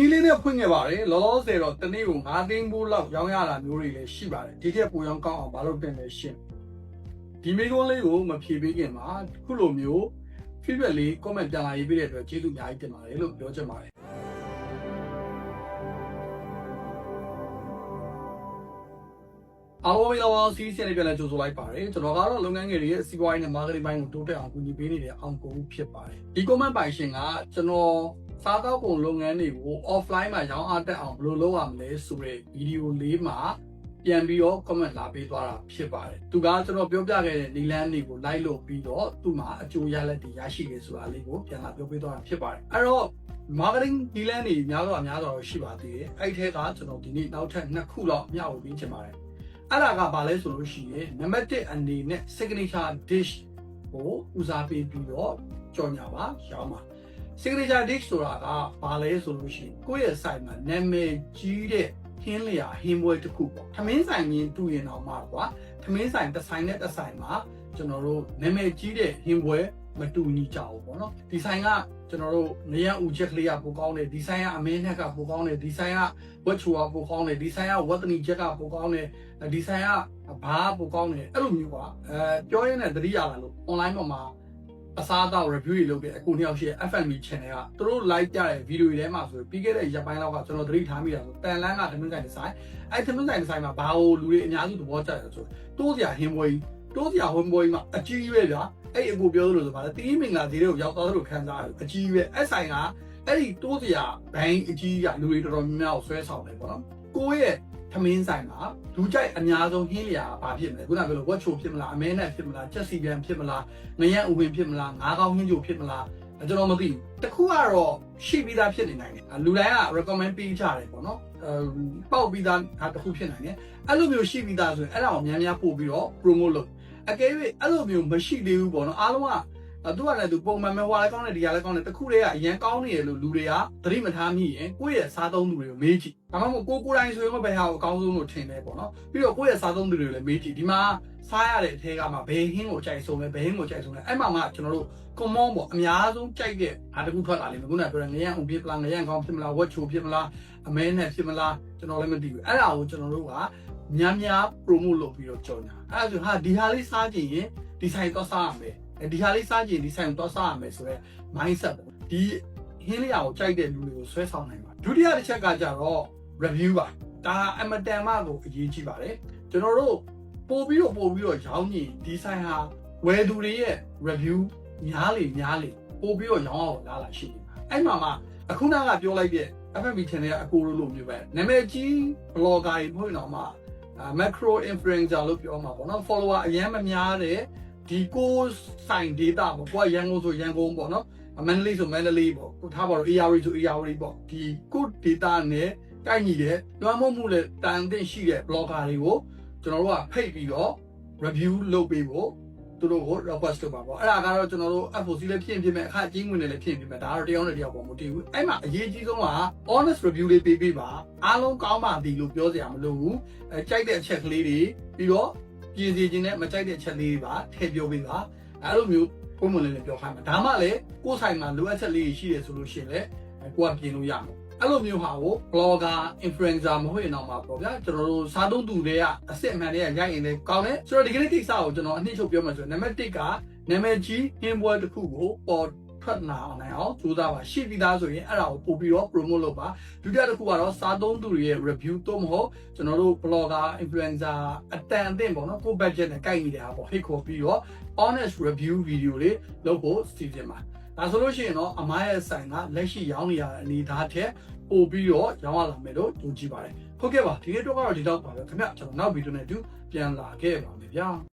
ဒီလေးနဲ့ဖွင့်ခဲ့ပါတယ်လောလောဆယ်တော့တနေ့ကို9သိန်းဘူးလောက်ရောင်းရတာမျိုးတွေလည်းရှိပါတယ်ဒီထက်ပိုရောင်းကောင်းအောင်မလုပ်တင်လဲရှင်းဒီမိကုန်းလေးကိုမဖြေပေးခင်မှာခုလိုမျိုး feedback လေး comment ပြန်လာရေးပေးတဲ့အတွက်ကျေးဇူးအများကြီးတင်ပါတယ်လို့ပြောချင်ပါတယ်အားလုံးမင်္ဂလာပါစီးစီးနဲ့ပြန်လည်ကြိုဆိုလိုက်ပါတယ်ကျွန်တော်ကတော့လုပ်ငန်းငယ်တွေရဲ့စီးပွားရေးနဲ့ marketing ဘိုင်းကိုတိုးတက်အောင်ကူညီပေးနေတဲ့အောင်ကိုဦးဖြစ်ပါတယ်ဒီ comment ပိုင်ရှင်ကကျွန်တော် စားသောက်ကုန်လုပ်ငန်းတွေကို offline မှာရောင်းအားတက်အောင်ဘယ်လိုလုပ်ရမလဲဆိုတဲ့ဗီဒီယိုလေးမှာပြန်ပြီးတော့ comment လာပေးသွားတာဖြစ်ပါတယ်သူကကျွန်တော်ပြောပြခဲ့တဲ့နီလန်းတွေကို like လုပ်ပြီးတော့သူ့မှာအကျိုးရလဒ်တွေရရှိတယ်ဆိုတာလေးကိုပြန်လာပြောပေးသွားတာဖြစ်ပါတယ်အဲ့တော့ marketing နီလန်းတွေများတော့အများတော့ရှိပါသေးတယ်အဲ့ထဲကကျွန်တော်ဒီနေ့နောက်ထပ်နှစ်ခုတော့မျှဝေပေးချင်ပါတယ်အဲ့ဒါကဘာလဲဆိုလို့ရှိရင်နံပါတ်1အနေနဲ့ signature dish ကိုဦးစားပေးပြီးတော့ကြော်ညာပါရောင်းပါ signature dish ဆိုတာကဘာလဲဆိုလို့ရှိရင်ကိုယ့်ရဲ့ site မှာနာမည်ကြီးတဲ့ဟင်းလျာဟင်းပွဲတစ်ခုပေါ့ထမင်းဆိုင်ချင်းတူရင်တော့မှာကွာထမင်းဆိုင်တစ်ဆိုင်နဲ့တစ်ဆိုင်မှာကျွန်တော်တို့နာမည်ကြီးတဲ့ဟင်းပွဲမတူညီကြဘူးပေါ့နော်ဒီဆိုင်ကကျွန်တော်တို့နေရဦးချက်ကလေးကပိုကောင်းတယ်ဒီဆိုင်ကအမင်းနဲ့ကပိုကောင်းတယ်ဒီဆိုင်ကဝက်ချူကပိုကောင်းတယ်ဒီဆိုင်ကဝက်တနီချက်ကပိုကောင်းတယ်ဒီဆိုင်ကဘာပိုကောင်းတယ်အဲ့လိုမျိုးကွာအဲပြောရင်းနဲ့သတိရလာလို့ online ပေါ်မှာ အစားအသောက် review တွေလုပ်တဲ့အခုနှစ်ယောက်ရှိတဲ့ FMB channel ကသူတို့ live ပြတဲ့ video တွေထဲမှာဆိုပြီးခဲ့တဲ့ရက်ပိုင်းလောက်ကကျွန်တော်သတိထားမိတာဆိုတန်လန်းကသမင်းဆိုင်ဒီဇိုင်းအဲသမင်းဆိုင်ဒီဇိုင်းမှာဘာလို့လူတွေအများစုသဘောကျတယ်ဆိုတိုးစရာဟင်းပွဲကြီးတိုးစရာဟင်းပွဲကြီးမှာအကြီးကြီးပဲဗျာအဲ့အကူပြောသလိုဆိုပါလေတီးမင်္ဂလာဈေးတွေကိုရောက်သွားသလိုခံစားရတယ်အကြီးကြီးပဲအဲ့ဆိုင်ကအဲ့ဒီတိုးစရာဘိုင်းအကြီးကြီးကလူတွေတော်တော်များများကိုဆွဲဆောင်တယ်ပေါ့နော်ကိုယ့်ရဲ့ ထမင်းဆိုင်မှာလူကြိုက်အများဆုံးဟင်းလျာဘာဖြစ်မလဲခုနကပြောလို့ဝက်ချိုဖြစ်မလားအမဲနဲ့ဖြစ်မလားချက်စီပြန်ဖြစ်မလားငရံဥပင်ဖြစ်မလားငါးကောင်းဟင်းချိုဖြစ်မလားအဲကျွန်တော်မသိဘူးတခုကတော့ရှိပြီးသားဖြစ်နေနိုင်တယ်လူတိုင်းက recommend ပေးကြတယ်ပေါ့နော်အဲပေါက်ပြီးသားဒါတစ်ခုဖြစ်နိုင်တယ်အဲ့လိုမျိုးရှိပြီးသားဆိုရင်အဲ့ဒါကိုများများပို့ပြီးတော့ promote လုပ်အကယ်၍အဲ့လိုမျိုးမရှိသေးဘူးပေါ့နော်အားလုံးကအဲ့ သူကလည်းသူပုံမှန်ပဲဟွာလည်းကောင်းတယ်ဒီကလည်းကောင်းတယ်တခုတည်းကအရန်ကောင်းနေရလို့လူတွေကသတိမထားမိရင်ကိုယ့်ရဲ့စားသုံးသူတွေကိုမေးကြည့်ဒါမှမဟုတ်ကိုကိုယ်တိုင်ဆိုရင်ဘယ်ဟာကိုအကောင်းဆုံးလို့ထင်လဲပေါ့နော်ပြီးတော့ကိုယ့်ရဲ့စားသုံးသူတွေကိုလည်းမေးကြည့်ဒီမှာစားရတဲ့အထဲကမှဘယ်ဟင်းကိုကြိုက်ဆုံးလဲဘယ်ဟင်းကိုကြိုက်ဆုံးလဲအဲ့မှာမှကျွန်တော်တို့ common ပေါ့အများဆုံးကြိုက်တဲ့ဟာတစ်ခုထွက်လာလိမ့်မယ်ခုနကပြောတဲ့ငရံဥဖြစ်မလားငရံကောင်းဖြစ်မလားဝက်ချိုဖြစ်မလားအမဲနဲ့ဖြစ်မလားကျွန်တော်လည်းမသိဘူးအဲ့ဒါကိုကျွန်တော်တို့ကများများ promote လုပ်ပြီးတော့ကြော်ညာအဲ့ဒါဆိုဟာဒီဟာလေးစားကြည့်ရင်ဒီဆိုင်တော့စားရမယ် ဒီဟာလေးစားကြည့်ဒီဆိုင်တော့စားရမယ်ဆိုတော့ mindset ပေါ့ဒီဟင်းလျာကိုကြိုက်တဲ့လူတွေကိုဆွဲဆောင်နိုင်ပါဒုတိယတစ်ချက်ကကြတော့ review ပါဒါအမတန်မှကိုအရေးကြီးပါတယ်ကျွန်တော်တို့ပို့ပြီးတော့ပို့ပြီးတော့ရောင်းရင်ဒီဆိုင်ဟာဝယ်သူတွေရဲ့ review များလေများလေပို့ပြီးတော့ရောင်းအောင်လာလာရှိနေပါအဲ့မှာမှအခုနကပြောလိုက်တဲ့ FMB channel ကအကိုလိုလိုမျိုးပဲနာမည်ကြီး blogger တွေမဟုတ်တော့မှ macro influencer လို့ပြောမှာပေါ့နော် follower အရင်မများတဲ့ ဒီကိုဆိုင် data ပေါ့ကိုကရန်ကုန်ဆိုရန်ကုန်ပေါ့နော်မန္တလေးဆိုမန္တလေးပေါ့ကိုထားပါတော့ ARD ဆို ARD ပေါ့ဒီကို data နဲ့ကိုက်ညီတဲ့လွှမ်းမိုးမှုနဲ့တန်တဲ့ရှိတဲ့ blogger တွေကိုကျွန်တော်တို့ကဖိတ်ပြီးတော့ review လုပ်ပေးဖို့သူတို့ကို request လုပ်ပါပေါ့အဲ့ဒါကတော့ကျွန်တော်တို့ FOC လည်းဖြစ်ဖြစ်မဲ့အခအချင်းဝင်လည်းဖြစ်ဖြစ်မဲ့ဒါတော့တယောက်နဲ့တယောက်ပေါ့မတည်ဘူးအဲ့မှာအရေးကြီးဆုံးက honest review လေးပေးပေးပါအားလုံးကောင်းပါသည်လို့ပြောစရာမလိုဘူးအဲကြိုက်တဲ့အချက်ကလေးတွေပြီးတော့ ပြင်စီခြင်းနဲ့မကြိုက်တဲ့အချက်လေးတွေပါထည့်ပြောပေးပါအဲ့လိုမျိုးပုံမှန်လေးလည်းပြောခိုင်းမှာဒါမှလည်းကိုယ်ဆိုင်မှာလိုအပ်ချက်လေးရှိတယ်ဆိုလို့ရှိရင်လည်းကိုကပြင်လို့ရမှာအဲ့လိုမျိုးဟာကို blogger influencer မဟုတ်ရင်တော့မှာပေါ့ဗျာကျွန်တော်တို့စားသုံးသူတွေကအစစ်အမှန်တွေကရိုက်ရင်လည်းကောင်းတယ်ဆိုတော့ဒီကနေ့ကိစ္စကိုကျွန်တော်အနှစ်ချုပ်ပြောမှဆိုရင်နံပါတ်1ကနာမည်ကြီးဟင်းပွဲတစ်ခုကိုပေါ် ထွက်လာနိုင်အောင်ကြိုးစားပါရှိပြီးသားဆိုရင်အဲ့ဒါကိုပို့ပြီးတော့ promote လုပ်ပါဒုတိယတစ်ခုကတော့စားသုံးသူတွေရဲ့ review တော့မဟုတ်ကျွန်တော်တို့ blogger influencer အတန်အသင့်ပေါ့နော်ကို budget နဲ့ကိုက်နေတဲ့ဟာပေါ့ဟိတ်ခေါ်ပြီးတော့ honest review video လေးလုပ်ဖို့စီစဉ်ပါဒါဆိုလို့ရှိရင်တော့အမားရဲ့ဆိုင်ကလက်ရှိရောင်းနေရတဲ့အနေအထားထက်ပို့ပြီးတော့ရောင်းရလာမယ်လို့ယုံကြည်ပါတယ်ဟုတ်ကဲ့ပါဒီနေ့တော့ကတော့ဒီတော့ပါပဲခင်ဗျကျွန်တော်နောက်ဗီဒီယိုနဲ့အတူပြန်လာခဲ့ပါမယ်ဗျာ